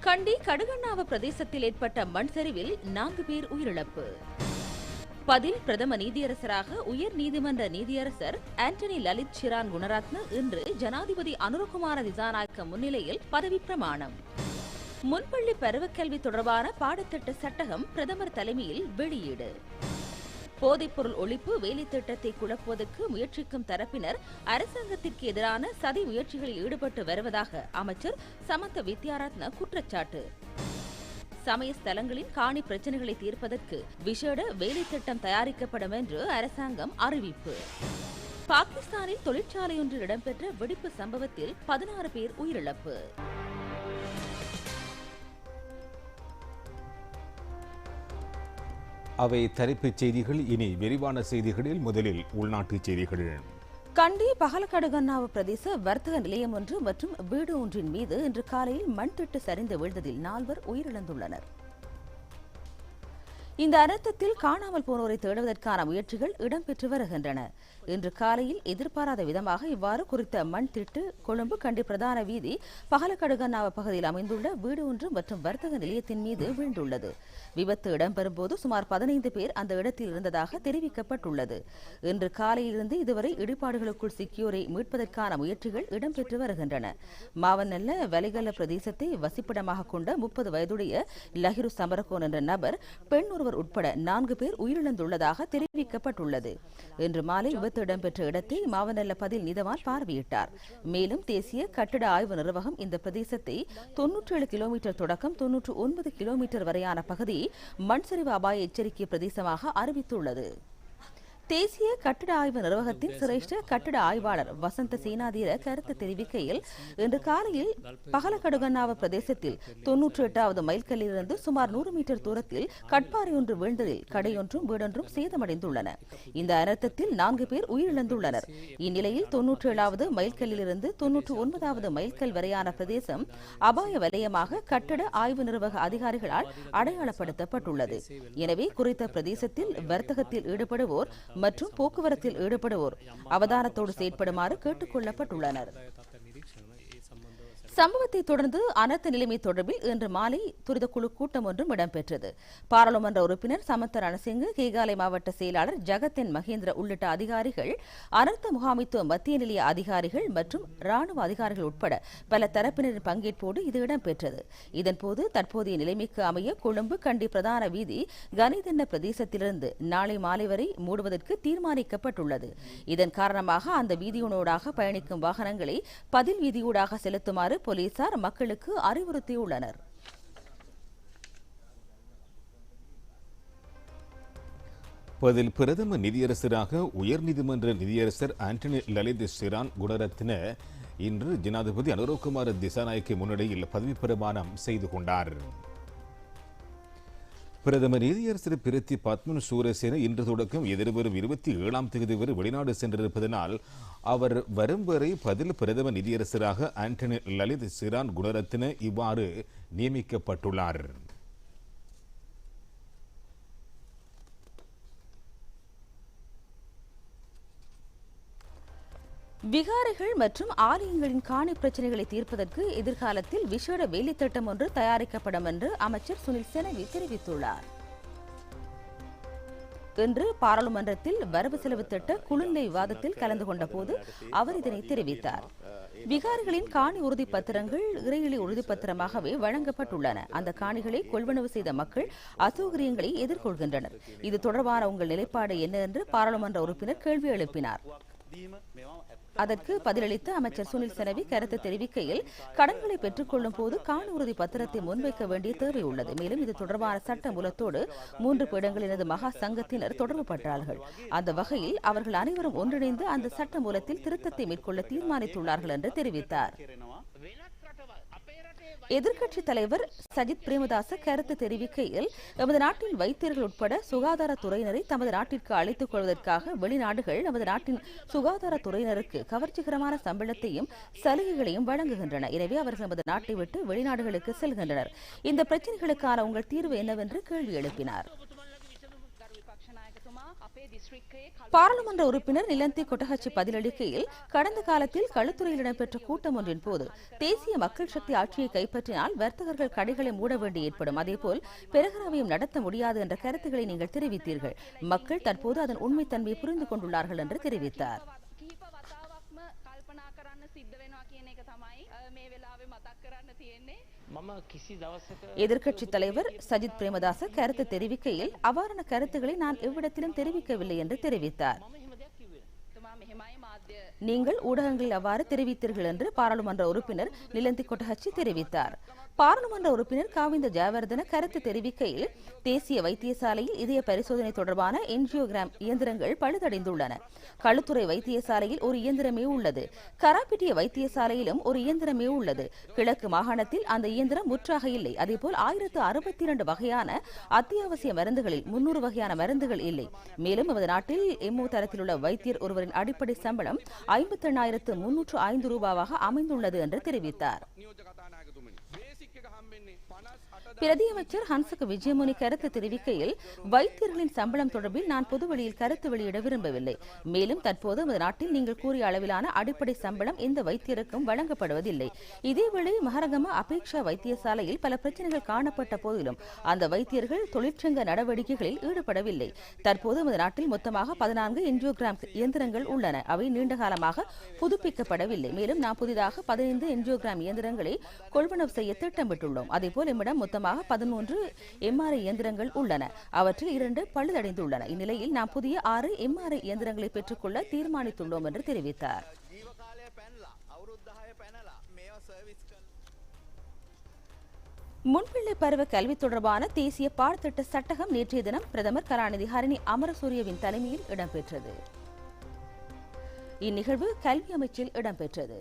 கண்டி கடுகண்ணாவ பிரதேசத்தில் ஏற்பட்ட மண் சரிவில் நான்கு பேர் உயிரிழப்பு. பதில் பிரதம நீதியரசராக உயர் நீதிமன்ற நீதியரசர் ஆண்டனி லலித் சிரான் குணரத்ன இன்று ஜனாதிபதி அனுரகுமார திசாநாயக்க முன்னிலையில் பதவி பிரமாணம். முன்பள்ளி பருவக்கல்வி தொடர்பான பாடத்திட்ட சட்டகம் பிரதமர் தலைமையில் வெளியீடு. போதைப்பொருள் ஒழிப்பு வேலை திட்டத்தை குழப்புவதற்கு முயற்சிக்கும் தரப்பினர் அரசாங்கத்திற்கு எதிரான சதி முயற்சிகளில் ஈடுபட்டு வருவதாக அமைச்சர் சமந்த வித்யாரத்ன குற்றச்சாட்டு. சமய ஸ்தலங்களின் காணி பிரச்சனைகளை தீர்ப்பதற்கு விசேட வேலை திட்டம் தயாரிக்கப்படும் என்று அரசாங்கம் அறிவிப்பு. பாகிஸ்தானில் தொழிற்சாலையொன்றில் இடம்பெற்ற வெடிப்பு சம்பவத்தில் பதினாறு பேர் உயிரிழப்பு. அவை தலைப்புச் செய்திகள். இனி விரிவான செய்திகளில் முதலில் உள்நாட்டுச் செய்திகள். கண்டி பகலக்கடுகண்ணாவு பிரதேச வர்த்தக நிலையம் ஒன்று மற்றும் வீடு ஒன்றின் மீது இன்று காலையில் மண் திட்டு சரிந்து வீழ்ந்ததில் நால்வர் உயிரிழந்துள்ளனர். இந்த அர்த்தத்தில் காணாமல் போனோரை தேடுவதற்கான முயற்சிகள் இடம்பெற்று வருகின்றன. இன்று காலையில் எதிர்பாராத விதமாக இவ்வாறு குறித்த மண் திட்டு கொழும்பு கண்டி பிரதான வீதி பகலக்கடுகண்ணாவ பகுதியில் அமைந்துள்ள வீடு ஒன்று மற்றும் வர்த்தக நிலையத்தின் மீது வீழ்ந்துள்ளது. விபத்து இடம்பெறும் போது சுமார் பதினைந்து பேர் அந்த இடத்தில் இருந்ததாக தெரிவிக்கப்பட்டுள்ளது. இன்று காலையிலிருந்து இதுவரை இடிபாடுகளுக்குள் சிக்கியோரை மீட்பதற்கான முயற்சிகள் இடம்பெற்று வருகின்றன. மாவனல்ல வலிகல்ல பிரதேசத்தை வசிப்பிடமாக கொண்ட முப்பது வயதுடைய லஹிரு சமரகோன் என்ற நபர் பெண் ஒருவர் உட்பட நான்கு பேர் உயிரிழந்துள்ளதாக தெரிவிக்கப்பட்டுள்ளது. இன்று மாலை விபத்து இடம்பெற்ற இடத்தை மாவனல்ல பதில் நிதவால் பார்வையிட்டார். மேலும் தேசிய கட்டிட ஆய்வு நிர்வாகம் இந்த பிரதேசத்தை தொன்னூற்றி ஏழு கிலோமீட்டர் தொடக்கம் தொன்னூற்று ஒன்பது கிலோமீட்டர் வரையான பகுதியை மண் சரிவு அபாய எச்சரிக்கை பிரதேசமாக அறிவித்துள்ளது. தேசிய கட்டிட ஆய்வு நிர்வாகத்தின் சிரேஷ்ட கட்டிட ஆய்வாளர் வசந்த சேனாதீர கருத்து தெரிவிக்கையில் இன்று காலையில் பகலக்கடுகண்ணாவ பிரதேசத்தில் தொன்னூற்றி எட்டாவது மைல்கல்லிலிருந்து சுமார் நூறு மீட்டர் தூரத்தில் கட்பாறை ஒன்று வீழ்ந்ததில் கடையொன்றும் வீடொன்றும் சேதமடைந்துள்ளன. இந்த அனர்த்தத்தில் நான்கு பேர் உயிரிழந்துள்ளனர். இந்நிலையில் தொன்னூற்றி ஏழாவது மைல்கல்லிலிருந்து தொன்னூற்று ஒன்பதாவது மைல்கல் வரையான பிரதேசம் அபாய வலயமாக கட்டிட ஆய்வு நிர்வாக அதிகாரிகளால் அடையாளப்படுத்தப்பட்டுள்ளது. எனவே குறித்த பிரதேசத்தில் வர்த்தகத்தில் ஈடுபடுவோர் மற்றும் போக்குவரத்தில் ஈடுபடுவோர் அவதானத்தோடு செயற்படுமாறு கேட்டுக் கொள்ளப்பட்டுள்ளனர். சம்பவத்தை தொடர்ந்து அனர்த்த நிலைமை தொடர்பில் இன்று மாலை துரித குழு கூட்டம் ஒன்றும் இடம்பெற்றது. பாராளுமன்ற உறுப்பினர் சமந்த ரணசிங்கு கேகாலை மாவட்ட செயலாளர் ஜகத்தின் மகேந்திர உள்ளிட்ட அதிகாரிகள் அனர்த்த முகாமைத்துவ மத்திய நிலைய அதிகாரிகள் மற்றும் ராணுவ அதிகாரிகள் உட்பட பல தரப்பினரின் பங்கேற்போடு இது இடம்பெற்றது. இதன்போது தற்போதைய நிலைமைக்கு அமைய கொழும்பு கண்டி பிரதான வீதி கனிதென்ன பிரதேசத்திலிருந்து நாளை மாலை வரை மூடுவதற்கு தீர்மானிக்கப்பட்டுள்ளது. இதன் காரணமாக அந்த வீதியினூடாக பயணிக்கும் வாகனங்களை பதில் வீதியூடாக செலுத்துமாறு போலீசார் மக்களுக்கு அறிவுறுத்தியுள்ளனர். பதில் பிரதம நிதியரசராக உயர்நீதிமன்ற நிதியரசர் ஆண்டனி லலித் சிரான் குணரத்ன இன்று ஜனாதிபதி அனுரகுமார திசாநாயக்கி முன்னிலையில் பதவி பிரமாணம் செய்து கொண்டார். பிரதம திரு பிரித்தி பத்மன் சூரசேன இன்று தொடக்கம் எதிர்வரும் இருபத்தி ஏழாம் தேதி வரை வெளிநாடு சென்றிருப்பதனால் அவர் வரும் வரை பதில் பிரதம நிதியரசராக ஆண்டனி லலித் சிரான் குணரத்ன இவ்வாறு நியமிக்கப்பட்டுள்ளார். விகாரைகள் மற்றும் ஆலயங்களின் காணி பிரச்சனைகளை தீர்ப்பதற்கு எதிர்காலத்தில் விசேட வேலை திட்டம் ஒன்று தயாரிக்கப்படும் என்று அமைச்சர் சுனில் செனவி தெரிவித்துள்ளார். இன்று பாராளுமன்றத்தில் வரவு செலவு திட்ட குழுநிலை விவாதத்தில் கலந்து கொண்ட போது அவர் இதனை தெரிவித்தார். விகாரிகளின் காணி உறுதி பத்திரங்கள் இறையிலி உறுதிப்பத்திரமாகவே வழங்கப்பட்டுள்ளன. அந்த காணிகளை கொள்வனவு செய்த மக்கள் அசௌகரியங்களை எதிர்கொள்கின்றனர். இது தொடர்பான உங்கள் நிலைப்பாடு என்ன என்று பாராளுமன்ற உறுப்பினர் கேள்வி எழுப்பினார். அதற்கு பதிலளித்த அமைச்சர் சுனில் செனவி கருத்து தெரிவிக்கையில் கடன்களை பெற்றுக்கொள்ளும் போது காணி உறுதி பத்திரத்தை முன்வைக்க வேண்டிய தேவை உள்ளது. மேலும் இது தொடர்பான சட்ட மூலத்தோடு மூன்று பீடங்களினது மகா சங்கத்தினர் தொடர்பு பட்டார்கள் அந்த வகையில் அவர்கள் அனைவரும் ஒன்றிணைந்து அந்த சட்ட மூலத்தில் திருத்தத்தை மேற்கொள்ள தீர்மானித்துள்ளார்கள் என்று தெரிவித்தார். எதிர்க்கட்சித் தலைவர் சஜித் பிரேமதாச கருத்து தெரிவிக்கையில் நமது நாட்டில் வைத்தியர்கள் உட்பட சுகாதாரத்துறையினரை தமது நாட்டிற்கு அழைத்துக் கொள்வதற்காக வெளிநாடுகள் நமது நாட்டின் சுகாதாரத்துறையினருக்கு கவர்ச்சிகரமான சம்பளத்தையும் சலுகைகளையும் வழங்குகின்றன. எனவே அவர்கள் நமது நாட்டை விட்டு வெளிநாடுகளுக்கு செல்கின்றனர். இந்த பிரச்சனைகளுக்கான உங்கள் தீர்வு என்னவென்று கேள்வி எழுப்பினார். பாராளுமன்ற உறுப்பினர் நிலந்தி கொட்டகச்சி பதிலளிக்கையில் கடந்த காலத்தில் களுத்துறையில் இடம்பெற்ற கூட்டம் ஒன்றின் போது தேசிய மக்கள் சக்தி ஆட்சியை கைப்பற்றினால் வர்த்தகர்கள் கடைகளை மூட வேண்டி ஏற்படும். அதேபோல் பெருகரவையும் நடத்த முடியாது என்ற கருத்துக்களை நீங்கள் தெரிவித்தீர்கள். மக்கள் தற்போது அதன் உண்மைத்தன்மையை புரிந்து கொண்டுள்ளார்கள் என்று தெரிவித்தார். எதிர்க்கட்சித் தலைவர் சஜித் பிரேமதாச கருத்து தெரிவிக்கையில் அவ்வாறான கருத்துக்களை நான் எவ்விடத்திலும் தெரிவிக்கவில்லை என்று தெரிவித்தார் நீங்கள் ஊடகங்களில் அவ்வாறு தெரிவித்தீர்கள் என்று பாராளுமன்ற உறுப்பினர் நிலந்தி கொட்டஹச்சி தெரிவித்தார் பாராளுமன்ற உறுப்பினர் காவிந்த ஜெயவர்தன கருத்து தெரிவிக்கையில் தேசிய வைத்தியசாலையில் இதய பரிசோதனை தொடர்பான என்ஜியோகிராம் இயந்திரங்கள் பழுதடைந்துள்ளன. களுத்துறை வைத்தியசாலையில் ஒரு இயந்திரமே உள்ளது. கராப்பிட்டிய வைத்தியசாலையிலும் ஒரு இயந்திரமே உள்ளது. கிழக்கு மாகாணத்தில் அந்த இயந்திரம் முற்றாக இல்லை. அதேபோல் ஆயிரத்து அறுபத்தி இரண்டு வகையான அத்தியாவசிய மருந்துகளில் முன்னூறு வகையான மருந்துகள் இல்லை. மேலும் நமது நாட்டில் எம்ஓ தரத்தில் உள்ள வைத்தியர் ஒருவரின் அடிப்படை சம்பளம் ஐம்பத்தி எண்ணாயிரத்து முன்னூற்று ஐந்து ரூபாவாக அமைந்துள்ளது என்று தெரிவித்தார். பிரதியமைச்சர் ஹன்சக விஜயமுனி கருத்து தெரிவிக்கையில் வைத்தியர்களின் சம்பளம் தொடர்பில் நான் பொதுவெளியில் கருத்து வெளியிட விரும்பவில்லை. மேலும் தற்போது நமது நாட்டில் நீங்கள் கூறிய அளவிலான அடிப்படை சம்பளம் எந்த வைத்தியருக்கும் வழங்கப்படுவதில்லை. இதேவேளை மகரகம அபேக்ஷா வைத்தியசாலையில் பல பிரச்சனைகள் காணப்பட்ட போதிலும் அந்த வைத்தியர்கள் தொழிற்சங்க நடவடிக்கைகளில் ஈடுபடவில்லை. தற்போது நமது நாட்டில் மொத்தமாக பதினான்கு என்ஜியோகிராம் இயந்திரங்கள் உள்ளன. அவை நீண்ட காலமாக புதுப்பிக்கப்படவில்லை. மேலும் நாம் புதிதாக பதினைந்து என்ஜியோகிராம் இயந்திரங்களை கொள்வனவு செய்ய திட்டமிட்டுள்ளோம். அதேபோல் நம்மிடம் மொத்தமாக மொத்தமாக பதிமூன்று எம்ஆர்ஐ இயந்திரங்கள் உள்ளன. அவற்றில் இரண்டு பழுதடைந்துள்ளன. இந்நிலையில் நாம் புதிய ஆறு எம்ஆர்ஐ இயந்திரங்களை பெற்றுக்கொள்ள தீர்மானித்துள்ளோம் என்று தெரிவித்தார். முன்பிள்ளை பருவ கல்வி தொடர்பான தேசிய பாடத்திட்ட சட்டகம் நேற்றைய தினம் பிரதமர் கலாநிதி ஹரிணி அமரசூரியவின் தலைமையில் இடம்பெற்றது. இந்நிகழ்வு கல்வி அமைச்சில் இடம்பெற்றது.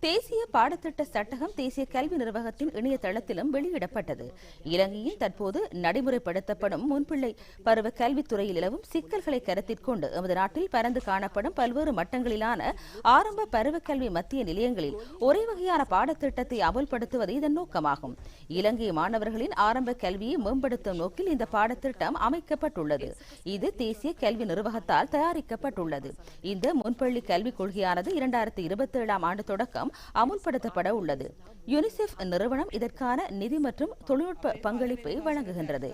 தேசிய பாடத்திட்ட சட்டகம் தேசிய கல்வி நிர்வாகத்தின் இணையதளத்திலும் வெளியிடப்பட்டது. இலங்கையில் தற்போது நடைமுறைப்படுத்தப்படும் முன்பிள்ளை பருவ கல்வித்துறையில் நிலவும் சிக்கல்களை கருத்தில் கொண்டு எமது நாட்டில் பரந்து காணப்படும் பல்வேறு மட்டங்களிலான ஆரம்ப பருவ கல்வி மத்திய நிலையங்களில் ஒரே வகையான பாடத்திட்டத்தை அமல்படுத்துவது இதன் நோக்கமாகும். இலங்கை மாணவர்களின் ஆரம்ப கல்வியை மேம்படுத்தும் நோக்கில் இந்த பாடத்திட்டம் அமைக்கப்பட்டுள்ளது. இது தேசிய கல்வி நிர்வாகத்தால் தயாரிக்கப்பட்டுள்ளது. இந்த முன்பள்ளி கல்விக் கொள்கையானது இரண்டாயிரத்தி இருபத்தி ஏழாம் ஆண்டு தொடக்கம் அமுல்படுத்தப்பட உள்ளது. யுனிசெஃப் நிறுவனம் இதற்கான நிதி மற்றும் தொழில்நுட்ப பங்களிப்பை வழங்குகின்றது.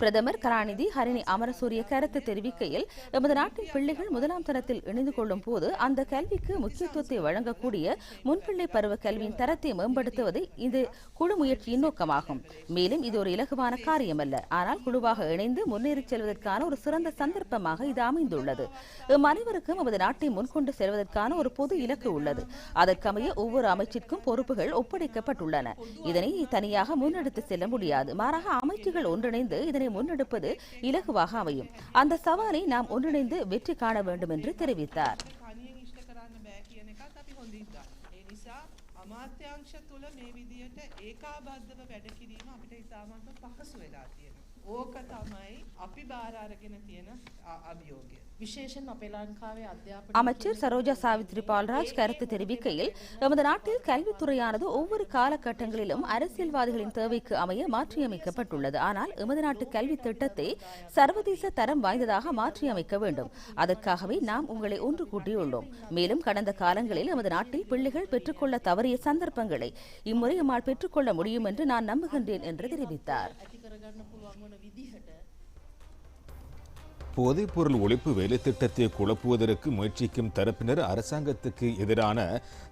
பிரதமர் கலாநிதி ஹரிணி அமரசூரிய கருத்து தெரிவிக்கையில் எமது நாட்டின் பிள்ளைகள் முதலாம் தரத்தில் இணைந்து கொள்ளும் போது அந்த கல்விக்கு முக்கியத்துவத்தை வழங்கக்கூடிய முன்பிள்ளை பருவ கல்வியின் தரத்தை மேம்படுத்துவது இது குழு முயற்சியின் நோக்கமாகும். மேலும் இது ஒரு இலகுவான காரியமல்ல. ஆனால் குழுவாக இணைந்து முன்னேறிச் செல்வதற்கான ஒரு சிறந்த சந்தர்ப்பமாக இது அமைந்துள்ளது. எம் அனைவருக்கும் நமது நாட்டை முன்கொண்டு செல்வதற்கான ஒரு பொது இலக்கு உள்ளது. அதற்கமைய ஒவ்வொரு அமைச்சிற்கும் பொறுப்புகள் ஒப்படைக்கப்பட்டுள்ளன. இதனை தனியாக முன்னெடுத்து செல்ல முடியாது. மாறாக அமைச்சுகள் ஒன்றிணைந்து இதனை முன்னெடுப்பது இலகுவாக அமையும் அந்த சவாலை நாம் ஒன்றிணைந்து வெற்றி காண வேண்டும் என்று தெரிவித்தார் කනියෙන් ඉෂ්ට කරන්න බෑ කියන එකත් අපි හොඳින් දන්නවා. ඒ නිසා අමාත්‍යංශ තුළ මේ විදියට ඒකාබද්ධව වැඩ කිරීම අපිට ඉතාමත්ම පහසු වෙලා තියෙනවා. ඕක තමයි අපි බාර අරගෙන තියෙන අ- අභියෝගය. විශේෂයෙන් අපේ ලංකාවේ අධ්‍යාපන அமைச்சர் சரோஜா சாவித்ரி பால்ராஜ் கருத்து தெரிவிக்கையில் எமது நாட்டில் கல்வித்துறையானது ஒவ்வொரு காலகட்டங்களிலும் அரசியல்வாதிகளின் தேவைக்கு அமைய மாற்றியமைக்கப்பட்டுள்ளது ஆனால் எமது நாட்டு கல்வி திட்டத்தை சர்வதேச தரம் வாய்ந்ததாக மாற்றியமைக்க வேண்டும் அதற்காகவே நாம் உங்களை ஒன்று கூட்டியுள்ளோம் மேலும் கடந்த காலங்களில் எமது நாட்டில் பிள்ளைகள் பெற்றுக்கொள்ள தவறிய சந்தர்ப்பங்களை இம்முறை எம்மால் பெற்றுக்கொள்ள முடியும் என்று நான் நம்புகின்றேன் என்று தெரிவித்தார் ඇති කරගන්න පුළුවන් වන විදිහට போதைப்பொருள் ஒழிப்பு வேலைத்திட்டத்தை குழப்புவதற்கு முயற்சிக்கும் தரப்பினர் அரசாங்கத்துக்கு எதிரான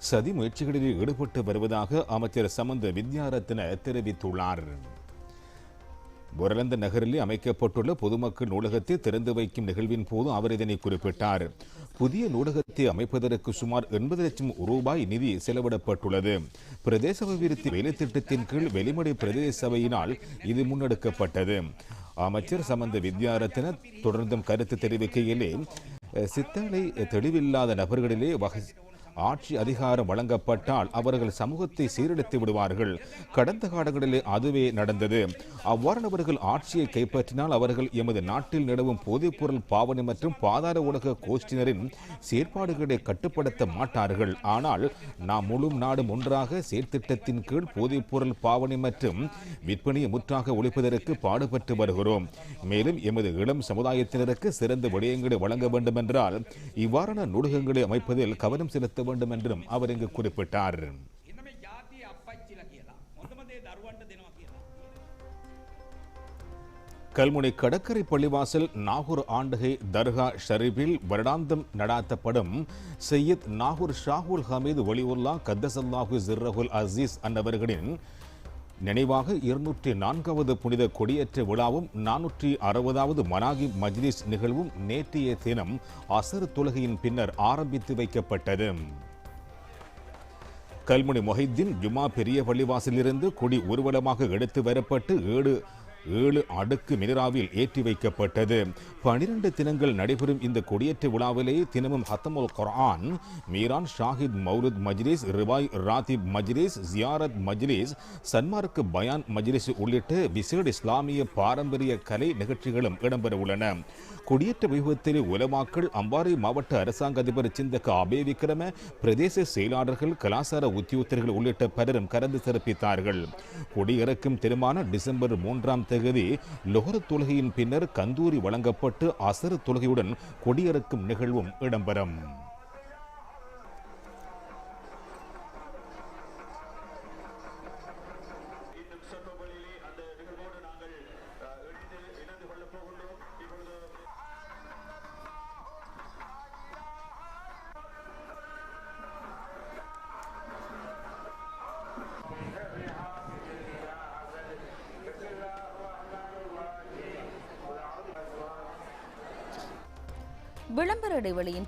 சதி முயற்சிகளில் ஈடுபட்டு வருவதாக அமைச்சர் சமந்த வித்யாரத்ன தெரிவித்துள்ளார் பொரலந்த நகரில் அமைக்கப்பட்டுள்ள பொதுமக்கள் நூலகத்தை திறந்து வைக்கும் நிகழ்வின் போது அவர் இதனை குறிப்பிட்டார். புதிய நூலகத்தை அமைப்பதற்கு சுமார் எண்பது லட்சம் ரூபாய் நிதி செலவிடப்பட்டுள்ளது. பிரதேச அபிவிருத்தி வேலைத்திட்டத்தின் கீழ் வெளிமடை பிரதேச சபையினால் இது முன்னெடுக்கப்பட்டது. அமைச்சர் சம்பந்த வித்யாரத்ன தொடர்ந்தும் கருத்து தெரிவிக்கையிலே அஹ், சித்தலை தெளிவில்லாத நபர்களிலே வகை ஆட்சி அதிகாரம் வழங்கப்பட்டால் அவர்கள் சமூகத்தை சீரழித்து விடுவார்கள். கடந்த காலங்களிலே அதுவே நடந்தது. அவ்வாறானவர்கள் ஆட்சியை கைப்பற்றினால் அவர்கள் எமது நாட்டில் நிலவும் போதைப்பொருள் பாவனை மற்றும் பாதார உலக கோஷ்டினரின் செயற்பாடுகளை கட்டுப்படுத்த மாட்டார்கள். ஆனால் நாம் முழு நாடும் ஒன்றாக செயற்திட்டத்தின் கீழ் போதைப்பொருள் பாவனை மற்றும் விற்பனையை முற்றாக ஒழிப்பதற்கு பாடுபட்டு வருகிறோம். மேலும் எமது இளம் சமுதாயத்தினருக்கு சிறந்த விடயங்களை வழங்க வேண்டும் என்றால் இவ்வாறான நூலகங்களை அமைப்பதில் கவனம் செலுத்த வேண்டும் என்றும் அவர் இங்கு குறிப்பிட்டார். கல்முனை கடற்கரை பள்ளிவாசல் நாகூர் ஆண்டுகை தர்கா ஷரீபில் வருடாந்தம் நடாத்தப்படும் சையத் நாகூர் ஷாஹுல் ஹமீது ஒலிவுல்லா கத்தசல்லாஹு ஜிர்ரஹுல் அசீஸ் அன்னவர்களின் நினைவாக இருநூற்றி நான்காவது புனித கொடியேற்ற விழாவும் நானூற்றி அறுபதாவது மனாகி மஜ்லிஸ் நிகழ்வும் நேற்றைய தினம் அசர் தொழுகையின் பின்னர் ஆரம்பித்து வைக்கப்பட்டது. கல்முனை மொஹித்தீன் ஜுமா பெரிய பள்ளிவாசலிருந்து கொடி ஊர்வலமாக எடுத்து வரப்பட்டு ஏழு ஏழு அடுக்கு மினராவில் ஏற்றி வைக்கப்பட்டது. பனிரெண்டு தினங்கள் நடைபெறும் இந்த கொடியேற்ற விழாவிலே தினமும் ஹத்தமுல் குரான் மீரான் ஷாஹித் மௌருத் மஜ்லிஸ் ரிவாய் ராத்திப் மஜ்லிஸ் ஜியாரத் மஜ்லிஸ் சன்மார்க்கு பயான் மஜ்லிஸ் உள்ளிட்ட விசேட இஸ்லாமிய பாரம்பரிய கலை நிகழ்ச்சிகளும் இடம்பெற உள்ளன. கொடியேற்ற விபத்தில் உலமாக்கள் அம்பாறை மாவட்ட அரசாங்க அதிபர் சிந்தக அபே விக்ரம பிரதேச செயலாளர்கள் கலாசார உத்தியோகத்தர்கள் உள்ளிட்ட பலரும் கலந்து சிறப்பித்தார்கள். கொடியிறக்கும் திருமான டிசம்பர் மூன்றாம் தேதி லொஹர் தொழுகையின் பின்னர் கந்தூரி வழங்கப்பட்டு அசர் தொழுகையுடன் கொடியிறக்கும் நிகழ்வும் இடம்பெறும்.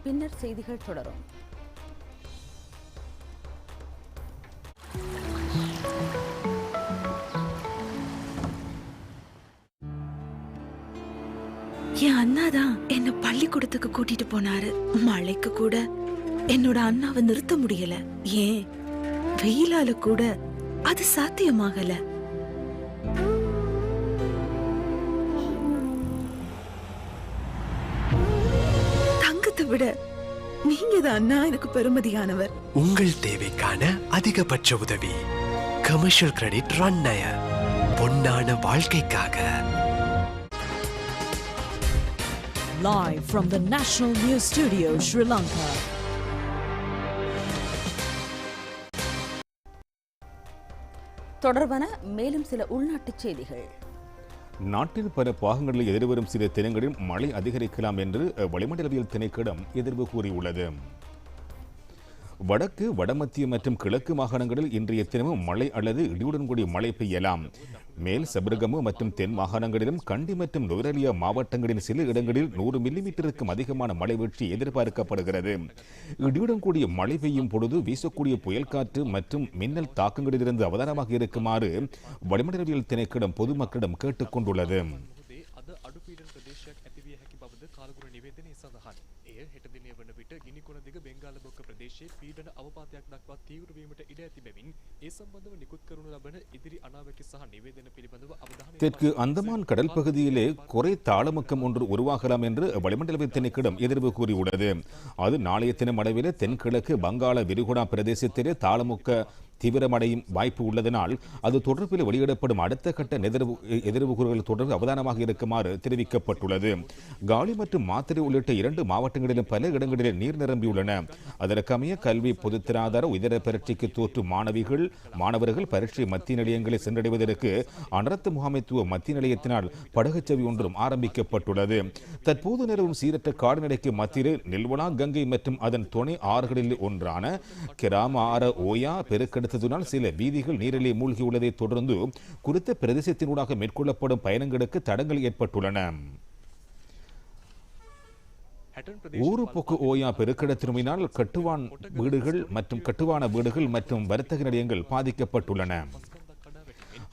பின்னர் செய்திகள் தொடரும். என் அண்ணா தான் என்ன பள்ளிக்கூடத்துக்கு கூட்டிட்டு போனாரு. மழைக்கு கூட என்னோட அண்ணாவை நிறுத்த முடியல. ஏன்? வெயிலால கூட அது சாத்தியமாகல. விட நீங்க தான் அண்ணா எனக்கு பெருமதியானவர். உங்கள் தேவைக்கான அதிகபட்ச உதவி. கமர்ஷியல் கிரெடிட் ரன் பொன்னான வாழ்க்கைக்காக. Live from the National News Studio, Sri Lanka. தொடர்பான மேலும் சில உள்நாட்டுச் செய்திகள். நாட்டின் பல பாகங்களில் எதிர்வரும் சில தினங்களில் மழை அதிகரிக்கலாம் என்று வளிமண்டலவியல் திணைக்களம் எதிர்வு கூறியுள்ளது. வடக்கு வடமத்திய மற்றும் கிழக்கு மாகாணங்களில் இன்றைய தினமும் மழை அல்லது இடியுடன் கூடிய மழை பெய்யலாம். மேல் சபரகமு மற்றும் தென் மாகாணங்களிலும் கண்டி மற்றும் நுவரெலியா மாவட்டங்களின் சில இடங்களில் நூறு மில்லிமீட்டருக்கும் அதிகமான மழை வீழ்ச்சி எதிர்பார்க்கப்படுகிறது. இடியுடன் கூடிய மழை பெய்யும் பொழுது வீசக்கூடிய புயல் காற்று மற்றும் மின்னல் தாக்கங்களிலிருந்து அவதானமாக இருக்குமாறு வளிமண்டலவியல் திணைக்கிடம் பொதுமக்களிடம் கேட்டுக் දිනය වන විට ගිනිකොන දිග බෙන්ගාල බොක්ක ප්‍රදේශයේ පීඩන අවපාතයක් දක්වා තීව්‍ර වීමට ඉඩ ඇති බැවින් ඒ සම්බන්ධව නිකුත් කරනු ලබන ඉදිරි අනාවැකි සහ නිවේදන පිළිබඳව අවධානය தெற்கு அந்தமான் கடல் பகுதியிலே குறை தாளமுக்கம் ஒன்று உருவாகலாம் என்று வளிமண்டல திணைக்களம் எதிர்வு கூறியுள்ளது அது நாளைய தினம் அளவிலே தென்கிழக்கு வங்காள விரிகுடா பிரதேசத்திலே தாளமுக்க தீவிரமடையும் வாய்ப்பு உள்ளதனால் அது தொடர்பில் வெளியிடப்படும் அடுத்த கட்ட எதிர்வு எதிர்வு கூறுகள் தொடர்பு அவதானமாக இருக்குமாறு தெரிவிக்கப்பட்டுள்ளது. காலி மற்றும் மாத்திரை உள்ளிட்ட இரண்டு மாவட்டங்களிலும் பல இடங்களில் நீர் நிரம்பியுள்ளன. அதற்கமைய கல்வி பொதுத்திராதார உயர பரீட்சைக்கு தோற்றும் மாணவிகள் மாணவர்கள் பரீட்சை மத்திய நிலையங்களை சென்றடைவதற்கு அனர்த்த முகாமைத்துவ மத்திய நிலையத்தினால் படகுச்சவி ஒன்றும் ஆரம்பிக்கப்பட்டுள்ளது. தற்போது நிலவும் சீரற்ற காடுநிலைக்கு மத்தியில் நில்வனா கங்கை மற்றும் அதன் துணை ஆறுகளில் ஒன்றான கிராம ஆற ஓயா பெருக்கெடுத்ததினால் சில வீதிகள் நீரிலே மூழ்கியுள்ளதை தொடர்ந்து குறித்த பிரதேசத்தினூடாக மேற்கொள்ளப்படும் பயணங்களுக்கு தடங்கள் ஏற்பட்டுள்ளன. ஊருப்போக்கு ஓயா பெருக்கிட திரும்பினால் கட்டுவான் வீடுகள் மற்றும் கட்டுவான வீடுகள் மற்றும் வர்த்தக நிலையங்கள் பாதிக்கப்பட்டுள்ளன.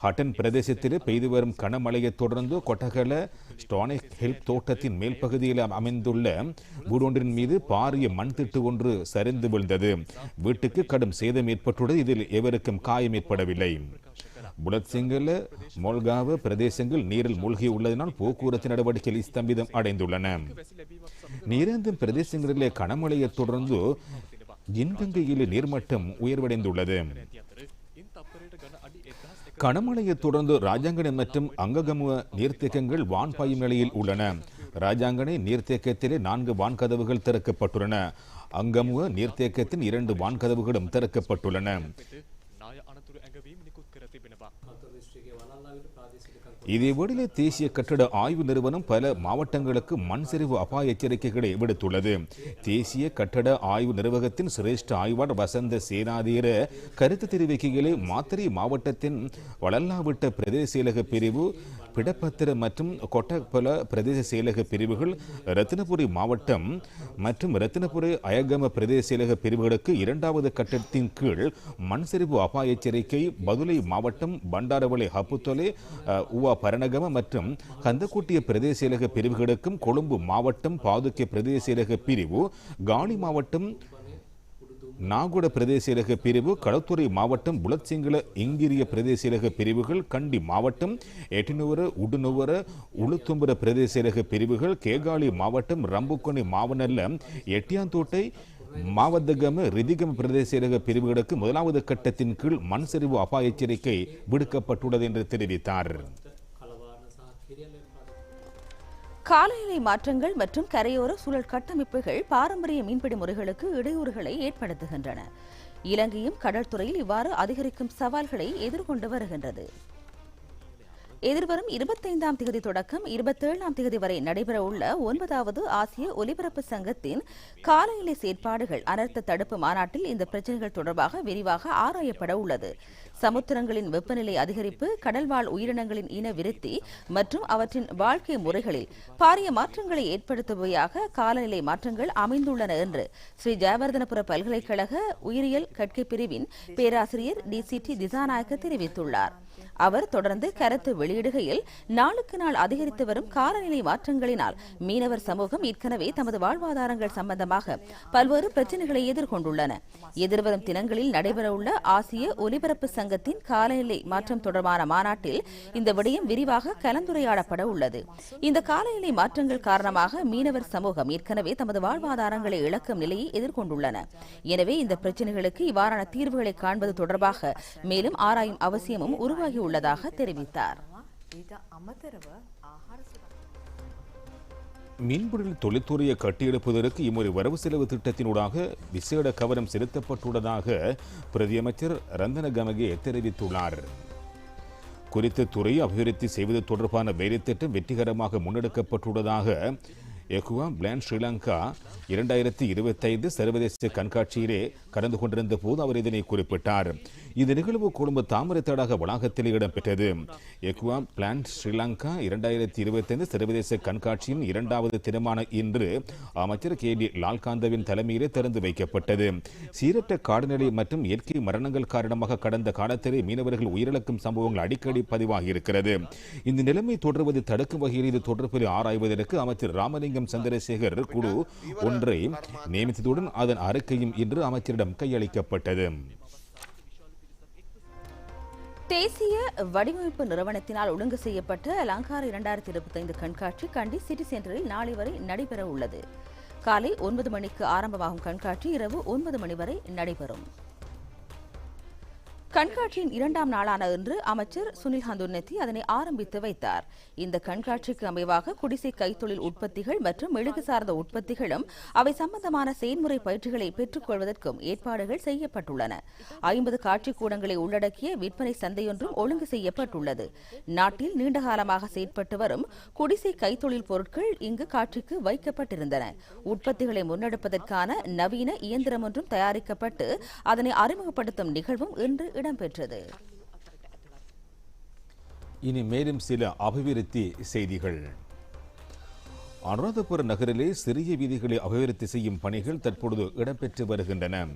ஹட்டன் பிரதேசத்தில் பெய்து வரும் கனமழையைத் தொடர்ந்து கொட்டகல ஸ்டானிக் ஹில் தோட்டத்தின் மேல் பகுதியில் அமைந்துள்ள வீடொன்றின் மீது பாரிய மண் திட்டு ஒன்று சரிந்து விழுந்தது. வீட்டுக்கு கடும் சேதம் ஏற்பட்டுள்ளது. இதில் எவருக்கும் காயம் ஏற்படவில்லை. புலத் சிங்கல பிரதேசங்கள் நீரில் மூழ்கி உள்ளதனால் போக்குவரத்து நடவடிக்கைகள் ஸ்தம்பிதம் அடைந்துள்ளன. நீரேந்தும் பிரதேசங்களிலே கனமழையைத் தொடர்ந்து இன்கங்கையில் நீர்மட்டம் உயர்வடைந்துள்ளது. கனமழையைத் தொடர்ந்து ராஜாங்கனை மற்றும் அங்ககமுக நீர்த்தேக்கங்கள் வான்பாயும் நிலையில் உள்ளன. ராஜாங்கனை நீர்த்தேக்கத்திலே நான்கு வான்கதவுகள் திறக்கப்பட்டுள்ளன. அங்கமுக நீர்த்தேக்கத்தின் இரண்டு வான்கதவுகளும் திறக்கப்பட்டுள்ளன. இதேவேளையிலே தேசிய கட்டட ஆய்வு நிறுவனம் பல மாவட்டங்களுக்கு மண் சரிவு அபாய எச்சரிக்கைகளை விடுத்துள்ளது. தேசிய கட்டட ஆய்வு நிர்வாகத்தின் சிரேஷ்ட ஆய்வாளர் வசந்த சேனாதீர கருத்து தெரிவிக்கையிலே மாத்திரை மாவட்டத்தின் வளல்லாவிட்ட பிரதேச செயலக பிரிவு பிடப்பத்திர மற்றும் கொட்டப்பல பிரதேச செயலக பிரிவுகள் ரத்தினபுரி மாவட்டம் மற்றும் ரத்தினபுரி அயகம பிரதேச செயலக பிரிவுகளுக்கு இரண்டாவது கட்டத்தின் கீழ் மண் சரிவு அபாய எச்சரிக்கை பதுளை மாவட்டம் பண்டாரவளை ஹப்புத்தொலை உவா பரணகம மற்றும் கந்தக்குட்டிய பிரதேச செயலக பிரிவுகளுக்கும் கொழும்பு மாவட்டம் பாதுக்கை பிரதேச செயலக பிரிவு காலி மாவட்டம் நாகுட பிரதேசியலக பிரிவு களத்துறை மாவட்டம் புலச்சிங்கள இங்கிரிய பிரதேசியலக பிரிவுகள் கண்டி மாவட்டம் எட்டினுவர உடுனுவர உளுத்தும்புர பிரதேசியலக பிரிவுகள் கேகாலி மாவட்டம் ரம்புக்கொனி மாவனல்ல எட்டியாந்தோட்டை மாவத்தகம ரிதிகம பிரதேசியலக பிரிவுகளுக்கு முதலாவது கட்டத்தின் கீழ் மண் சரிவு அபாய எச்சரிக்கை விடுக்கப்பட்டுள்ளது என்று தெரிவித்தார். காலநிலை மாற்றங்கள் மற்றும் கரையோர சூழல் கட்டமைப்புகள் பாரம்பரிய மீன்பிடி முறைகளுக்கு இடையூறுகளை ஏற்படுத்துகின்றன. இலங்கையும் கடற்துறையில் இவ்வாறு அதிகரிக்கும் சவால்களை எதிர்கொண்டு வருகின்றது. எதிர்வரும் இருபத்தைந்தாம் தேதி தொடக்கம் இருபத்தேழாம் தேதி வரை நடைபெறவுள்ள ஒன்பதாவது ஆசிய ஒலிபரப்பு சங்கத்தின் காலநிலை செயற்பாடுகள் அனர்த்த தடுப்பு மாநாட்டில் இந்த பிரச்சனைகள் தொடர்பாக விரிவாக ஆராயப்பட உள்ளது. சமுத்திரங்களின் வெப்பநிலை அதிகரிப்பு கடல்வாழ் உயிரினங்களின் இன விருத்தி மற்றும் அவற்றின் வாழ்க்கை முறைகளில் பாரிய மாற்றங்களை ஏற்படுத்துபவையாக காலநிலை மாற்றங்கள் அமைந்துள்ளன என்று ஸ்ரீ ஜெயவர்தனபுர பல்கலைக்கழக உயிரியல் கற்கை பிரிவின் பேராசிரியர் டி சி டி திசாநாயக்க தெரிவித்துள்ளார். அவர் தொடர்ந்து கருத்து வெளியிடுகையில் நாளுக்கு நாள் அதிகரித்து வரும் காலநிலை மாற்றங்களினால் மீனவர் சமூகம் ஏற்கனவே தமது வாழ்வாதாரங்கள் சம்பந்தமாக பல்வேறு பிரச்சனைகளை எதிர்கொண்டுள்ளன. எதிர்வரும் தினங்களில் நடைபெறவுள்ள ஆசிய ஒலிபரப்பு சங்கத்தின் காலநிலை மாற்றம் தொடர்பான மாநாட்டில் இந்த விடயம் விரிவாக கலந்துரையாடப்பட உள்ளது. இந்த காலநிலை மாற்றங்கள் காரணமாக மீனவர் சமூகம் ஏற்கனவே தமது வாழ்வாதாரங்களை இழக்கும் நிலையை எதிர்கொண்டுள்ளன. எனவே இந்த பிரச்சனைகளுக்கு இவ்வாறான தீர்வுகளை காண்பது தொடர்பாக மேலும் ஆராயும் அவசியமும் முடிவாகியுள்ளதாக தெரிவித்தார். மீன்பிடியில் தொழில்துறையை கட்டியெடுப்பதற்கு இம்முறை வரவு செலவு திட்டத்தினூடாக விசேட கவனம் செலுத்தப்பட்டுள்ளதாக பிரதியமைச்சர் ரந்தன கமகே தெரிவித்துள்ளார். குறித்த துறையை அபிவிருத்தி செய்வது தொடர்பான வேலைத்திட்டம் வெற்றிகரமாக முன்னெடுக்கப்பட்டுள்ளதாக எகுவா பிளான் ஸ்ரீலங்கா இரண்டாயிரத்தி இருபத்தைந்து சர்வதேச கண்காட்சியிலே கலந்து கொண்டிருந்த போது அவர் இதனை குறிப்பிட்டார். இந்த நிகழ்வு கொழும்பு தாமரத்தடாக வளாகத்தில் இடம்பெற்றது. எகுவா பிளான் ஸ்ரீலங்கா இரண்டாயிரத்தி இருபத்தைந்து சர்வதேச கண்காட்சியின் இரண்டாவது தினமான இன்று அமைச்சர் கே டி லால்காந்தவின் தலைமையிலே திறந்து வைக்கப்பட்டது. சீரற்ற காடுநிலை மற்றும் இயற்கை மரணங்கள் காரணமாக கடந்த காலத்திலே மீனவர்கள் உயிரிழக்கும் சம்பவங்கள் அடிக்கடி பதிவாகியிருக்கிறது. இந்த நிலைமை தொடர்வதை தடுக்கும் வகையில் இது தொடர்பில் ஆராய்வதற்கு அமைச்சர் ராமலிங்கம் சந்திரசேகர் குழு ஒன்றை நியமித்ததுடன் அதன் அறிக்கையும் இன்று அமைச்சரிடம் கையளிக்கப்பட்டது. தேசிய வடிவமைப்பு நிறுவனத்தினால் ஒழுங்கு செய்யப்பட்ட அலங்கார இரண்டாயிரத்தி இருபத்தைந்து கண்காட்சி கண்டி சிட்டி சென்டரில் நாளை வரை நடைபெற உள்ளது காலை ஒன்பது மணிக்கு ஆரம்பமாகும் கண்காட்சி இரவு ஒன்பது மணி வரை நடைபெறும். கண்காட்சியின் இரண்டாம் நாளான இன்று அமைச்சர் சுனில் ஹந்துன்னத்தி அதனை ஆரம்பித்து வைத்தார். இந்த கண்காட்சிக்கு அமைவாக குடிசை கைத்தொழில் உற்பத்திகள் மற்றும் மெழுகு சார்ந்த உற்பத்திகளும் அவை சம்பந்தமான செயல்முறை பயிற்சிகளை பெற்றுக் கொள்வதற்கும் ஏற்பாடுகள் செய்யப்பட்டுள்ளன. ஐம்பது காட்சி கூடங்களை உள்ளடக்கிய விற்பனை சந்தையொன்றும் ஒழுங்கு செய்யப்பட்டுள்ளது. நாட்டில் நீண்ட காலமாக செயற்பட்டு வரும் குடிசை கைத்தொழில் பொருட்கள் இங்கு காட்சிக்கு வைக்கப்பட்டிருந்தன. உற்பத்திகளை முன்னெடுப்பதற்கான நவீன இயந்திரம் ஒன்றும் தயாரிக்கப்பட்டு அதனை அறிமுகப்படுத்தும் நிகழ்வும் இன்று இடம்பெற்றது. இனி மேலும் சில அபிவிருத்தி செய்திகள். அனுராதபுர நகரிலே சிறிய வீதிகளை அபிவிருத்தி செய்யும் பணிகள் தற்பொழுது இடம்பெற்று வருகின்றன.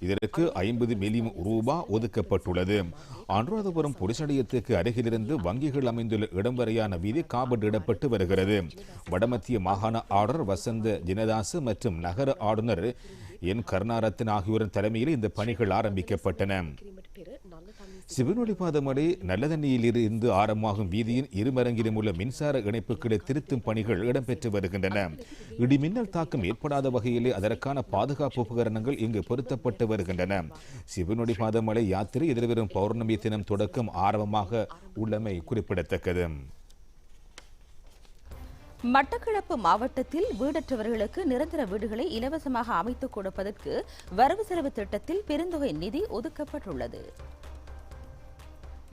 இதற்கு ஐம்பது மில்லியன் ரூபா ஒதுக்கப்பட்டுள்ளது. அனுராதபுரம் பொலிஸ் நிலையத்துக்கு அருகிலிருந்து வங்கிகள் அமைந்துள்ள இடம் வரையான வீதி காபட்டிடப்பட்டு வருகிறது. வடமத்திய மாகாண ஆளுநர் வசந்த ஜினதாசு மற்றும் நகர ஆளுநர் என் கருணாரத்தன் ஆகியோரின் தலைமையில் இந்த பணிகள் ஆரம்பிக்கப்பட்டன. சிவனொளிபாதமடை நல்லதண்ணியில் இருந்து ஆரம்பமாகும் வீதியின் இருமரங்கிலும் உள்ள மின்சார இணைப்புகளை திருத்தும் பணிகள் இடம்பெற்று வருகின்றன. இடிமின்னல் தாக்கம் ஏற்படாத வகையிலே அதற்கான பாதுகாப்பு உபகரணங்கள் இங்கு பொருத்தப்பட்டு வருகின்றன. சிவனொளிபாதமலை யாத்திரை எதிர்வரும் பௌர்ணமி தினம் தொடக்கம் ஆரம்பமாக உள்ளமை குறிப்பிடத்தக்கது. மட்டக்களப்பு மாவட்டத்தில் வீடற்றவர்களுக்கு நிரந்தர வீடுகளை இலவசமாக அமைத்துக் கொடுப்பதற்கு வரவு செலவு திட்டத்தில் பெருந்தொகை நிதி ஒதுக்கப்பட்டுள்ளது.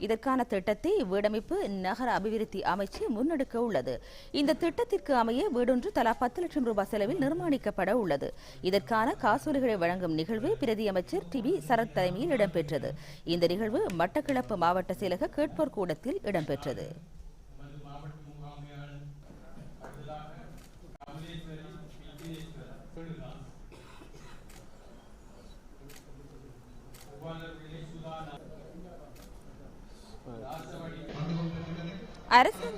இதற்கான திட்டத்தை வீடமைப்பு நகர அபிவிருத்தி அமைச்சு முன்னெடுக்க உள்ளது. இந்த திட்டத்திற்கு அமைய வீடொன்று தலா பத்து லட்சம் ரூபாய் செலவில் நிர்மாணிக்கப்பட உள்ளது. இதற்கான காசோலைகளை வழங்கும் நிகழ்வு பிரதி அமைச்சர் டி வி சரத் தலைமையில் இடம்பெற்றது. இந்த நிகழ்வு மட்டக்களப்பு மாவட்ட செயலக கேட்போர் கூடத்தில் இடம்பெற்றது.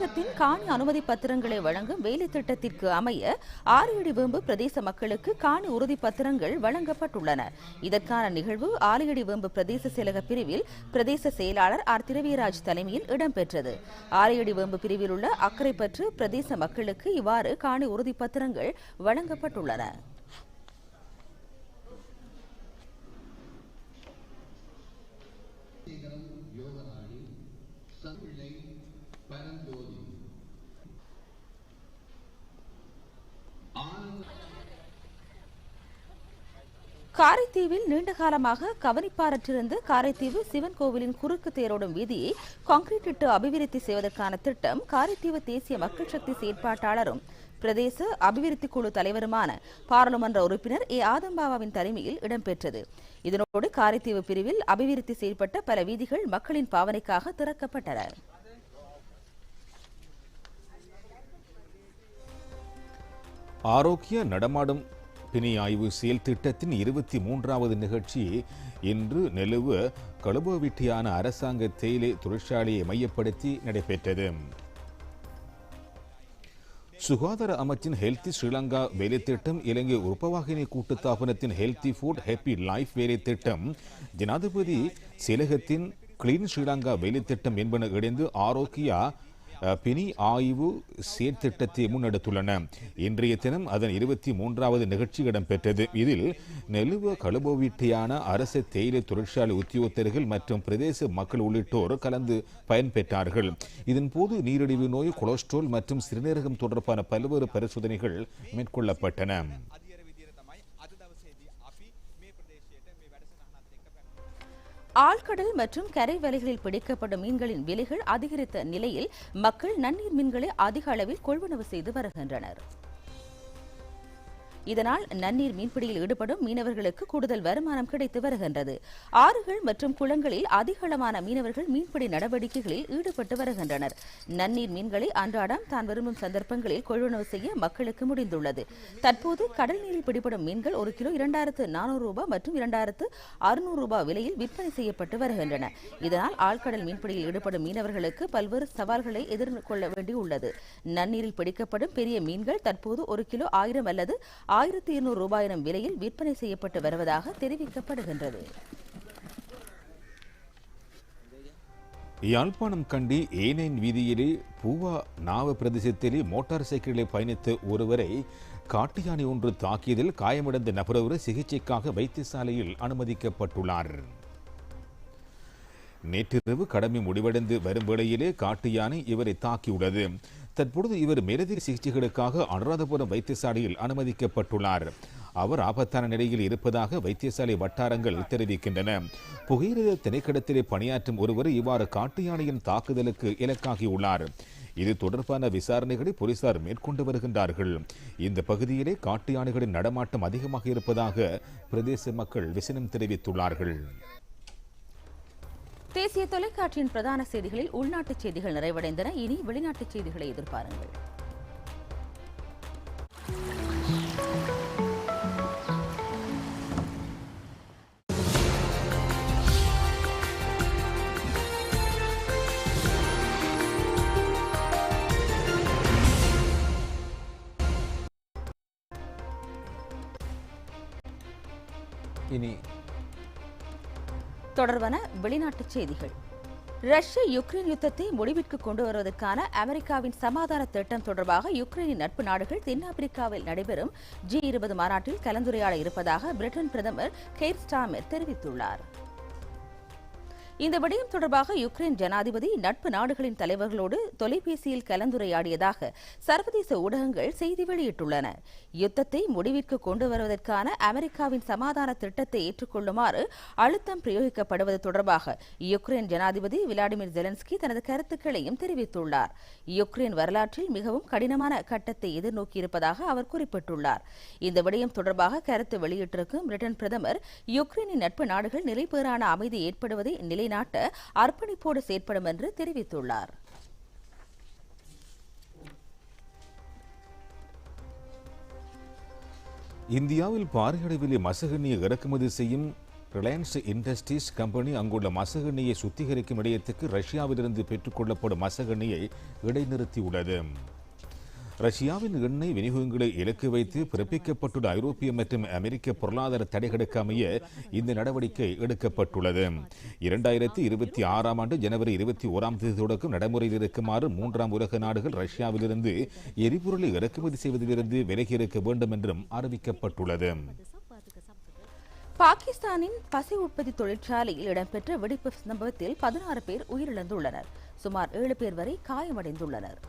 அரசாங்கத்தின் காணி அனுமதி பத்திரங்களை வழங்கும் வேலை திட்டத்திற்கு அமைய ஆலையடி வேம்பு பிரதேச மக்களுக்கு காணி உறுதி பத்திரங்கள் வழங்கப்பட்டுள்ளன. இதற்கான நிகழ்வு ஆலையடி வேம்பு பிரதேச செயலக பிரிவில் பிரதேச செயலாளர் ஆர். திரவியராஜ் தலைமையில் இடம்பெற்றது. ஆலையடி வேம்பு பிரிவில் உள்ள அக்கறைப்பற்று பிரதேச மக்களுக்கு இவ்வாறு காணி உறுதி பத்திரங்கள் வழங்கப்பட்டுள்ளன. காரைத்தீவில் நீண்ட காலமாக கவனிப்பாரற்றிருந்த காரைத்தீவு சிவன் கோவிலின் குறுக்கு தேரோடும் வீதியை கான்கிரீட் இட்டு அபிவிருத்தி செய்வதற்கான திட்டம் காரைத்தீவு தேசிய மக்கள் சக்தி செயற்பாட்டாளரும் பிரதேச அபிவிருத்தி குழு தலைவருமான பாராளுமன்ற உறுப்பினர் ஏ. ஆதம்பாவாவின் தலைமையில் இடம்பெற்றது. இதனோடு காரைத்தீவு பிரிவில் அபிவிருத்தி செய்யப்பட்ட பல வீதிகள் மக்களின் பாவனைக்காக திறக்கப்பட்டன. ஆரோக்கிய நடமாடும் பிணி ஆய்வு செயல் திட்டத்தின் இருபத்தி மூன்றாவது நிகழ்ச்சி இன்று நெலுவ கழுபோவிட்டியான அரசாங்க தேயிலை தொழிற்சாலையை மையப்படுத்தி நடைபெற்றது. சுகாதார அமைச்சின் ஹெல்தி ஸ்ரீலங்கா வேலை திட்டம் இலங்கை உபவாகினி கூட்டுத்தாபனத்தின் ஹெல்தி ஃபுட் ஹாப்பி லைஃப் வேலை திட்டம் ஜனாதிபதி செயலகத்தின் கிளீன் ஸ்ரீலங்கா வேலை திட்டம் என்பன இணைந்து ஆரோக்கியா பிணி ஆய்வு செயற்திட்டத்தை முன்னெடுத்துள்ளன. இன்றைய தினம் அதன் இருபத்தி மூன்றாவது நிகழ்ச்சி இடம்பெற்றது. இதில் நெலுவ கழுபோவிட்டியான அரசு தேயிலை தொழிற்சாலை உத்தியோகத்தர்கள் மற்றும் பிரதேச மக்கள் உள்ளிட்டோர் கலந்து பயன்பெற்றார்கள். இதன்போது நீரிழிவு நோய் கொலஸ்ட்ரால் மற்றும் சிறுநீரகம் தொடர்பான பல்வேறு பரிசோதனைகள் மேற்கொள்ளப்பட்டன. ஆழ்கடல் மற்றும் கரை வலைகளில் பிடிக்கப்படும் மீன்களின் விலைகள் அதிகரித்த நிலையில் மக்கள் நன்னீர் மீன்களை அதிக அளவில் கொள்வனவு செய்து வருகின்றனர். இதனால் நன்னீர் மீன்பிடியில் ஈடுபடும் மீனவர்களுக்கு கூடுதல் வருமானம் கிடைத்து வருகின்றது. ஆறுகள் மற்றும் குளங்களில் அதிகளவான மீனவர்கள் மீன்பிடி நடவடிக்கைகளில் ஈடுபட்டு வருகின்றனர். நன்னீர் மீன்களை அன்றாடம் தான் விரும்பும் சந்தர்ப்பங்களில் கொள்வனவு செய்ய மக்களுக்கு முடிந்துள்ளது. தற்போது கடல் நீரில் பிடிபடும் மீன்கள் ஒரு கிலோ இரண்டாயிரத்து நானூறு ரூபாய் மற்றும் இரண்டாயிரத்து அறுநூறு ரூபாய் விலையில் விற்பனை செய்யப்பட்டு வருகின்றன. இதனால் ஆழ்கடல் மீன்பிடியில் ஈடுபடும் மீனவர்களுக்கு பல்வேறு சவால்களை எதிர்கொள்ள வேண்டியுள்ளது. நன்னீரில் பிடிக்கப்படும் பெரிய மீன்கள் தற்போது ஒரு கிலோ ஆயிரம் அல்லது ஆயிரத்தி இருநூறு ரூபாய் விலையில் விற்பனை செய்யப்பட்டு வருவதாக தெரிவிக்கப்படுகின்றது. யாழ்ப்பாணம் கண்டி ஏனைன் வீதியிலே பூவா நாவ பிரதேசத்திலே மோட்டார் சைக்கிளில் பயணித்த ஒருவரை காட்டு யானை ஒன்று தாக்கியதில் காயமடைந்த நபரொரு சிகிச்சைக்காக வைத்தியசாலையில் அனுமதிக்கப்பட்டுள்ளார். நேற்றிரவு கடமை முடிவடைந்து வரும் வேளையிலே காட்டு யானை இவரை தாக்கியுள்ளது. தற்பொழுது இவர் மேலதிக சிகிச்சைகளுக்காக அனுராதபுரம் வைத்தியசாலையில் அனுமதிக்கப்பட்டுள்ளார். அவர் ஆபத்தான நிலையில் இருப்பதாக வைத்தியசாலை வட்டாரங்கள் தெரிவிக்கின்றன. புகையிரத திணைக்கடத்திலே பணியாற்றும் ஒருவர் இவ்வாறு காட்டு யானையின் தாக்குதலுக்கு இலக்காகியுள்ளார். இது தொடர்பான விசாரணைகளை போலீசார் மேற்கொண்டு வருகின்றார்கள். இந்த பகுதியிலே காட்டு யானைகளின் நடமாட்டம் அதிகமாக இருப்பதாக பிரதேச மக்கள் விசனம் தெரிவித்துள்ளார்கள். தேசிய தொலைக்காட்சியின் பிரதான செய்திகளில் உள்நாட்டுச் செய்திகள் நிறைவடைந்தன. இனி வெளிநாட்டுச் செய்திகளை எதிர்பாருங்கள். இனி வெளிநாட்டுச் செய்திகள். ரஷ்ய யுக்ரைன் யுத்தத்தை முடிவிற்கு கொண்டு வருவதற்கான அமெரிக்காவின் சமாதான திட்டம் தொடர்பாக யுக்ரைனின் நட்பு நாடுகள் தென்னாப்பிரிக்காவில் நடைபெறும் ஜி இருபது மாநாட்டில் கலந்துரையாட இருப்பதாக பிரிட்டன் பிரதமர் கெய்ர் ஸ்டாமர் தெரிவித்துள்ளார். இந்த விடயம் தொடர்பாக யுக்ரைன் ஜனாதிபதி நட்பு நாடுகளின் தலைவர்களோடு தொலைபேசியில் கலந்துரையாடியதாக சர்வதேச ஊடகங்கள் செய்தி வெளியிட்டுள்ளன. யுத்தத்தை முடிவிற்கு கொண்டு வருவதற்கான அமெரிக்காவின் சமாதான திட்டத்தை ஏற்றுக்கொள்ளுமாறு அழுத்தம் பிரயோகிக்கப்படுவது தொடர்பாக யுக்ரைன் ஜனாதிபதி விளாடிமிர் ஜெலன்ஸ்கி தனது கருத்துக்களையும் தெரிவித்துள்ளார். யுக்ரைன் வரலாற்றில் மிகவும் கடினமான கட்டத்தை எதிர்நோக்கியிருப்பதாக அவர் குறிப்பிட்டுள்ளார். இந்த விடயம் தொடர்பாக கருத்து வெளியிட்டிருக்கும் பிரிட்டன் பிரதமர் யுக்ரைனின் நட்பு நாடுகள் நிலைபேறான அமைதி ஏற்படுவதை நிலைநாட்ட அர்ப்பணிப்போடு செயற்படும் என்று தெரிவித்துள்ளார். இந்தியாவில் பாரியளவிலே மசகண்ணியை இறக்குமதி செய்யும் ரிலையன்ஸ் இண்டஸ்ட்ரீஸ் கம்பெனி அங்குள்ள மசகண்ணியை சுத்திகரிக்கும் இடையத்துக்கு ரஷ்யாவிலிருந்து பெற்றுக்கொள்ளப்படும் மசகண்ணியை இடைநிறுத்தியுள்ளது. ரஷ்யாவின் எண்ணெய் விநியோகங்களை இலக்கு வைத்து பிறப்பிக்கப்பட்டுள்ள ஐரோப்பிய மற்றும் அமெரிக்க பொருளாதார தடைகளுக்கு அமைய இந்த நடவடிக்கை எடுக்கப்பட்டுள்ளது. இரண்டாயிரத்தி இருபத்தி ஆறாம் ஆண்டு ஜனவரி இருபத்தி ஓராம் தேதி தொடக்கம் நடைமுறையில் இருக்குமாறு மூன்றாம் உலக நாடுகள் ரஷ்யாவிலிருந்து எரிபொருளை இறக்குமதி செய்வதிலிருந்து விலகி இருக்க வேண்டும் என்றும் அறிவிக்கப்பட்டுள்ளது. பாகிஸ்தானின் பசை உற்பத்தி தொழிற்சாலையில் இடம்பெற்ற வெடிப்பு சம்பவத்தில் பதினாறு பேர் உயிரிழந்துள்ளனர். சுமார் ஏழு பேர் வரை காயமடைந்துள்ளனர்.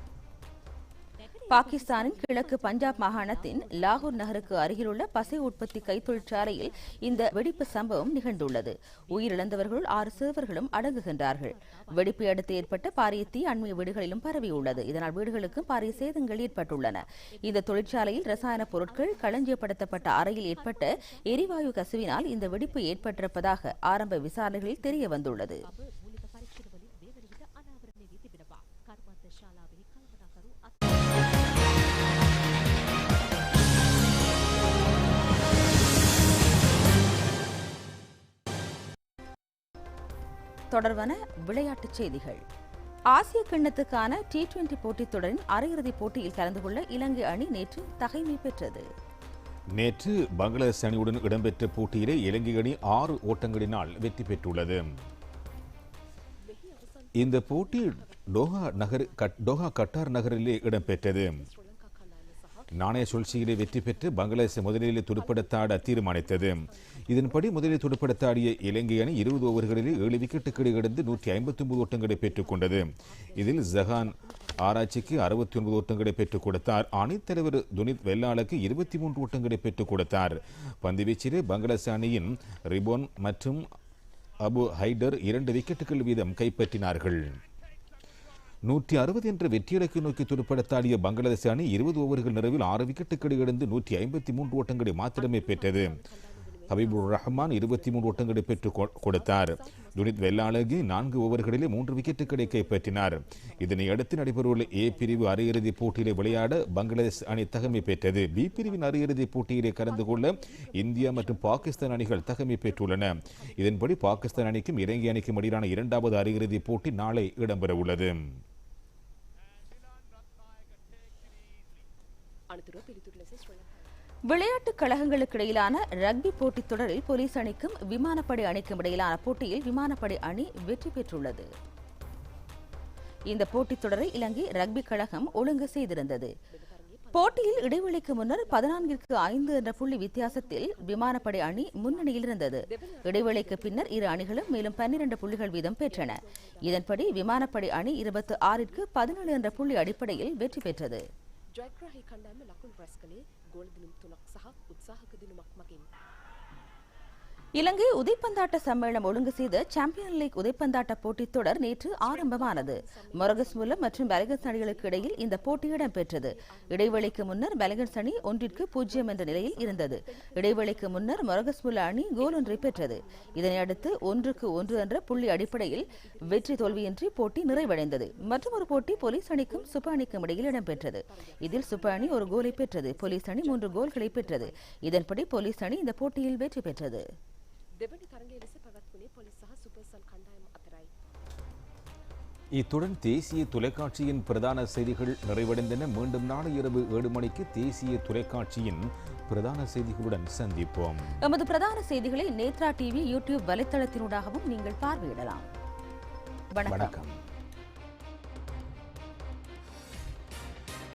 பாகிஸ்தானின் கிழக்கு பஞ்சாப் மாகாணத்தின் லாகூர் நகருக்கு அருகிலுள்ள பசை உற்பத்தி கைத்தொழிற்சாலையில் இந்த வெடிப்பு சம்பவம் நிகழ்ந்துள்ளது. உயிரிழந்தவர்களுள் ஆறு சிறுவர்களும் அடங்குகின்றார்கள். வெடிப்பை அடுத்து ஏற்பட்ட பாரிய தீ அண்மைய வீடுகளிலும் பரவியுள்ளது. இதனால் வீடுகளுக்கும் பாரிய சேதங்கள் ஏற்பட்டுள்ளன. இந்த தொழிற்சாலையில் ரசாயன பொருட்கள் களஞ்சியப்படுத்தப்பட்ட அறையில் ஏற்பட்ட எரிவாயு கசிவினால் இந்த வெடிப்பு ஏற்பட்டிருப்பதாக ஆரம்ப விசாரணைகளில் தெரிய வந்துள்ளது தொடர்பான விளையாட்டுச் செய்திகள். ஆசிய கிண்ணத்துக்கான டி டுவெண்டி போட்டித் தொடரின் அரையிறுதிப் போட்டியில் கலந்து கொள்ள இலங்கை அணி நேற்று தகைமை பெற்றது. நேற்று பங்களாதேஷ் அணியுடன் இடம்பெற்ற போட்டியிலே இலங்கை அணி ஆறு ஓட்டங்களினால் வெற்றி பெற்றுள்ளது. இந்த போட்டி டோஹா நகர் கட்- டோஹா கட்டார் நகரிலே இடம்பெற்றது. நாணய சுழற்சியிலே வெற்றி பெற்று பங்களாதேஷை முதலிலே துடுப்படுத்தாட தீர்மானித்தது. இதன்படி முதலில் துடுப்படுத்தாடிய இலங்கை அணி இருபது ஓவர்களிலே ஏழு விக்கெட்டுக்கு இழந்து நூற்றி ஐம்பத்தி ஒன்பது ஓட்டங்களை பெற்றுக்கொண்டது இதில் ஜஹான் ஆராய்ச்சிக்கு அறுபத்தி ஒன்பது ஓட்டங்களை பெற்றுக் கொடுத்தார். அணித்தலைவர் துனித் வெள்ளாளுக்கு இருபத்தி மூன்று ஓட்டங்களை பெற்றுக் கொடுத்தார். பந்துவீச்சிலே பங்களாதேஷ் அணியின் ரிபோன் மற்றும் அபு ஹைடர் இரண்டு விக்கெட்டுகள் வீதம் கைப்பற்றினார்கள். நூற்றி அறுபது என்ற வெற்றியிலக்கு நோக்கி துடுப்படுத்தாடிய பங்களாதேஷ் அணி இருபது ஓவர்கள் நிறைவில் ஆறு விக்கெட்டுகளை இழந்து நூற்றி ஐம்பத்தி மூன்று ஓட்டங்களை மாத்திரமே பெற்றது. ஹபீபுர் ரஹ்மான் இருபத்தி மூன்று ஓட்டங்களை பெற்றுக் கொடுத்தார். துனித் வெள்ளாளகி நான்கு ஓவர்களிலே மூன்று விக்கெட்டுகளை கைப்பற்றினார். இதனை அடுத்து நடைபெறவுள்ள ஏ பிரிவு அரையிறுதிப் போட்டியிலே விளையாட பங்களாதேஷ் அணி தகமை பெற்றது. பி பிரிவின் அரையிறுதிப் போட்டியிலே கலந்து கொள்ள இந்தியா மற்றும் பாகிஸ்தான் அணிகள் தகமை பெற்றுள்ளன. இதன்படி பாகிஸ்தான் அணிக்கும் இலங்கை அணிக்கும் இடையிலான இரண்டாவது அரையிறுதிப் போட்டி நாளை இடம்பெறவுள்ளது. விளையாட்டுக் கழகங்களுக்கு இடையிலான ரக்பி போட்டித் தொடரில் போலீஸ் அணிக்கும் விமானப்படை அணிக்கும் இடையிலான போட்டியில் விமானப்படை அணி வெற்றி பெற்றுள்ளது. இந்த போட்டித் தொடரை இலங்கை ரக்பி கழகம் ஒழுங்கு செய்திருந்தது. போட்டியில் இடைவெளிக்கு முன்னர் பதினான்கிற்கு ஐந்து என்ற புள்ளி வித்தியாசத்தில் விமானப்படை அணி முன்னணியில் இருந்தது. இடைவெளிக்கு பின்னர் இரு அணிகளும் மேலும் பன்னிரண்டு புள்ளிகள் வீதம் பெற்றன. இதன்படி விமானப்படை அணி இருபத்தி ஆறிற்கு பதினேழு என்ற புள்ளி அடிப்படையில் வெற்றி பெற்றது. ජයග්‍රහහි කණ්ඩෑම ලකුණු රැස් කළේ ගෝල දිනුම් තුනක් සහ උත්සාහක දිනුමක් මගින්. இலங்கை உதைப்பந்தாட்ட சம்மேளனம் ஒழுங்கு செய்த சாம்பியன் லீக் உதைப்பந்தாட்ட போட்டித் தொடர் நேற்று ஆரம்பமானது. மொரகஸ் மூலம் மற்றும் பலகன்ஸ் அணிகளுக்கு இடையில் இந்த போட்டி இடம்பெற்றது. இடைவெளிக்கு முன்னர் பலகன்ஸ் அணி ஒன்றிற்கு பூஜ்ஜியம் என்ற நிலையில் இருந்தது. இடைவெளிக்கு முன்னர் மொரகஸ் முல்ல அணி கோல் ஒன்றை பெற்றது. இதனையடுத்து ஒன்றுக்கு ஒன்று என்ற புள்ளி அடிப்படையில் வெற்றி தோல்வியின்றி போட்டி நிறைவடைந்தது. மற்றும் ஒரு போட்டி போலீஸ் அணிக்கும் சுப்ப அணிக்கும் இடையில் இடம்பெற்றது. இதில் சுப்ப அணி ஒரு கோலை பெற்றது. போலீஸ் அணி மூன்று கோல்களை பெற்றது. இதன்படி போலீஸ் அணி இந்த போட்டியில் வெற்றி பெற்றது. දෙවනි තරගේ ලෙස පැවැත්වුණේ පොලිස් සහ සුපර්සල් කණ්ඩායම අතරයි. இத்துடன் தேசிய தொலைக்காட்சியின் பிரதான செய்திகள் நிறைவடைந்தன மீண்டும் நாளை இரவு ஏழு மணிக்கு தேசிய தொலைக்காட்சியின் பிரதான செய்திகளுடன் சந்திப்போம் எமது பிரதான செய்திகளை நேத்ரா டிவி யூடியூப் வலைத்தளத்தினூடாகவும் நீங்கள் பார்வையிடலாம் வணக்கம் வணக்கம்